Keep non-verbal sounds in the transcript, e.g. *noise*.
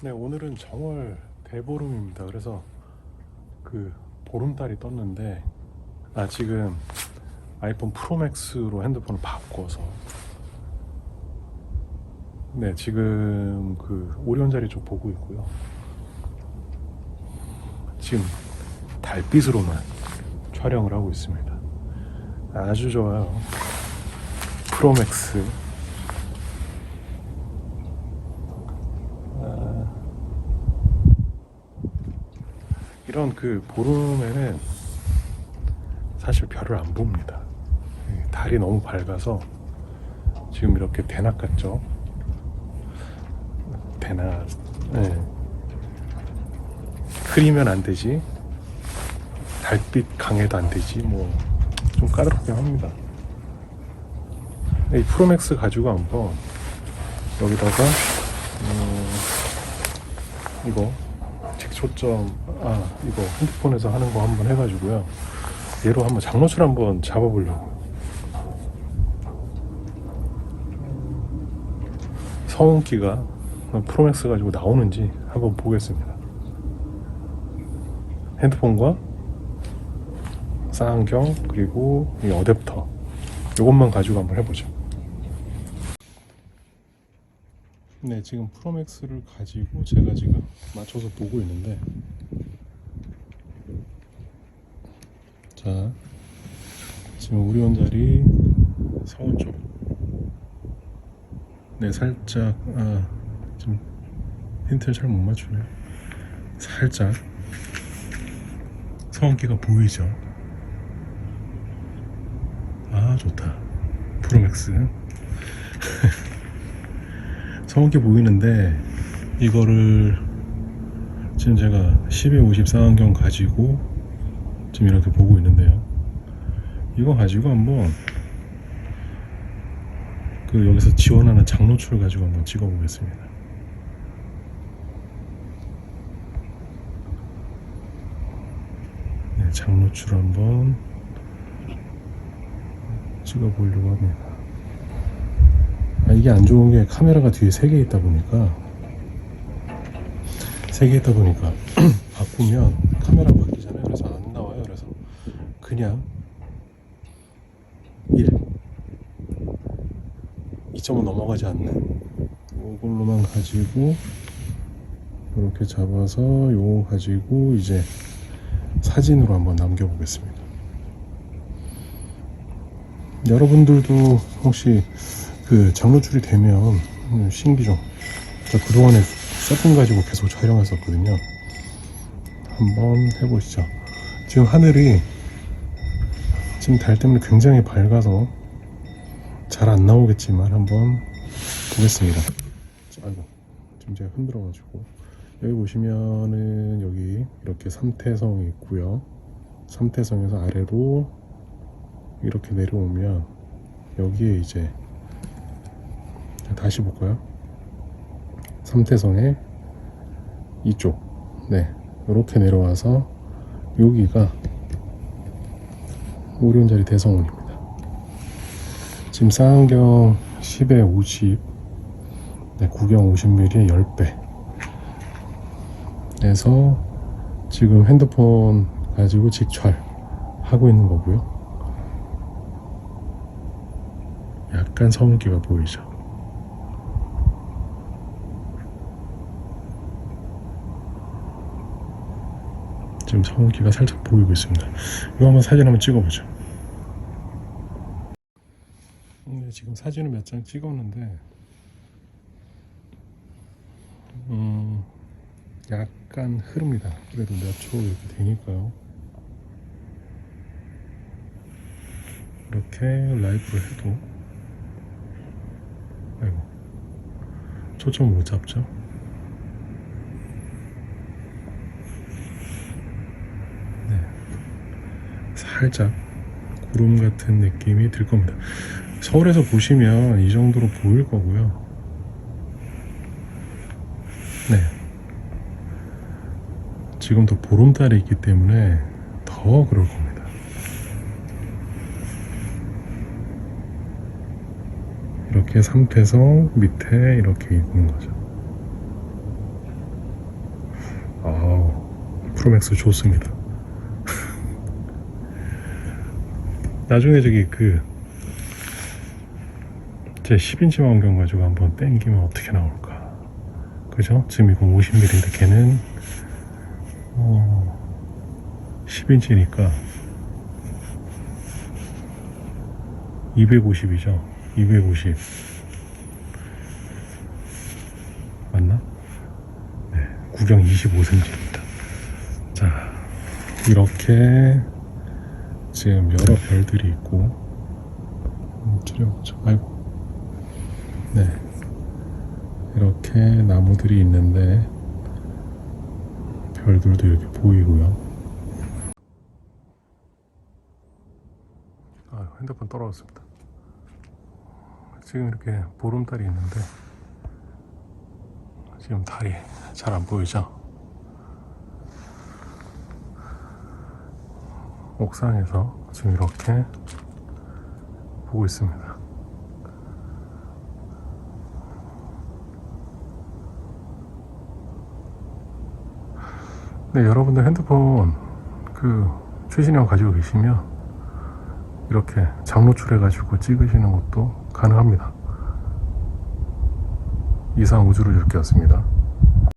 네, 오늘은 정월 대보름입니다. 그래서 그 보름달이 떴는데 아 지금 아이폰 프로맥스로 핸드폰을 바꿔서 네, 지금 그 오리온 자리 쪽 보고 있고요. 지금 달빛으로만 촬영을 하고 있습니다. 아주 좋아요. 프로맥스. 아, 이런 그 보름에는 사실 별을 안 봅니다. 예, 달이 너무 밝아서 지금 이렇게 대낮 같죠? 대낮. 네. 흐리면 안 되지. 달빛 강해도 안 되지. 뭐 좀 까다롭긴 합니다. 이 프로맥스 가지고 한번 여기다가 음, 이거 직 초점 아 이거 핸드폰에서 하는 거 한번 해가지고요. 얘로 한번 장로출 한번 잡아보려고. 서운기가 프로맥스 가지고 나오는지 한번 보겠습니다. 핸드폰과 쌍안경 그리고 이 어댑터 이것만 가지고 한번 해보죠. 네, 지금 프로맥스를 가지고 제가 지금 맞춰서 보고 있는데. 자 지금 우리 원자리 서울 쪽. 네, 살짝 아 지금 힌트를 잘 못 맞추네요. 살짝. 성기가 보이죠? 아 좋다. 프로맥스 *laughs* 성기 보이는데 이거를 지금 제가 10에 50 쌍안경 가지고 지금 이렇게 보고 있는데요 이거 가지고 한번 그 여기서 지원하는 장노출 가지고 한번 찍어 보겠습니다 네, 장노출 한번 찍어 보려고 합니다. 아, 이게 안 좋은 게 카메라가 뒤에 세 개 있다 보니까 세 개 있다 보니까 *clears throat* 바꾸면 카메라 바뀌잖아요. 그래서 안 나와요. 그래서 그냥 1 2점은 넘어가지 않는 이걸로만 가지고 이렇게 잡아서 요거 가지고 이제 사진으로 한번 남겨보겠습니다. 여러분들도 혹시 그 장로줄이 되면 음, 신기종 저 그동안에 세품 가지고 계속 촬영했었거든요. 한번 해보시죠. 지금 하늘이 지금 달 때문에 굉장히 밝아서 잘 안 나오겠지만 한번 보겠습니다. 아이고 지금 제가 흔들어 가지고 여기 보시면은 여기 이렇게 삼태성이 있고요. 삼태성에서 아래로 이렇게 내려오면 여기에 이제 다시 볼까요? 삼태성의 이쪽 네 이렇게 내려와서 여기가 오리온자리 대성원입니다. 지금 쌍안경 10에 50 네, 구경 50mm에 10배 에서 지금 핸드폰 가지고 직촬 하고 있는 거고요. 약간 서운기가 보이죠. 지금 서운기가 살짝 보이고 있습니다. 이거 한번 사진 한번 찍어보죠. 네, 지금 사진을 몇 장 찍었는데, 음, 약간 흐릅니다. 그래도 몇 초 이렇게 되니까요. 이렇게 라이브를 해도 아이고 초점 못 잡죠? 살짝 구름 같은 느낌이 들 겁니다 서울에서 보시면 이 정도로 보일 거고요 네 지금도 보름달이 있기 때문에 더 그럴 겁니다 이렇게 삼태성 밑에 이렇게 있는 거죠. 프로맥스 좋습니다. 나중에 저기 그 제 10인치 망경 가지고 한번 땡기면 어떻게 나올까? 그죠? 지금 이건 50mm인데 걔는 어 10인치니까 250이죠. 250 맞나? 네, 구경 25cm입니다. 자, 이렇게 지금 여러 별들이 있고 음, 줄여보죠. 아이고. 네, 이렇게 나무들이 있는데 별들도 이렇게 보이고요. 아, 핸드폰 떨어졌습니다. 지금 이렇게 보름달이 있는데 지금 달이 잘 안 보이죠? 옥상에서 지금 이렇게 보고 있습니다. 네, 여러분들 핸드폰 그 최신형 가지고 계시면 이렇게 장노출해 가지고 찍으시는 것도 가능합니다. 이상 우주를 즐겼습니다.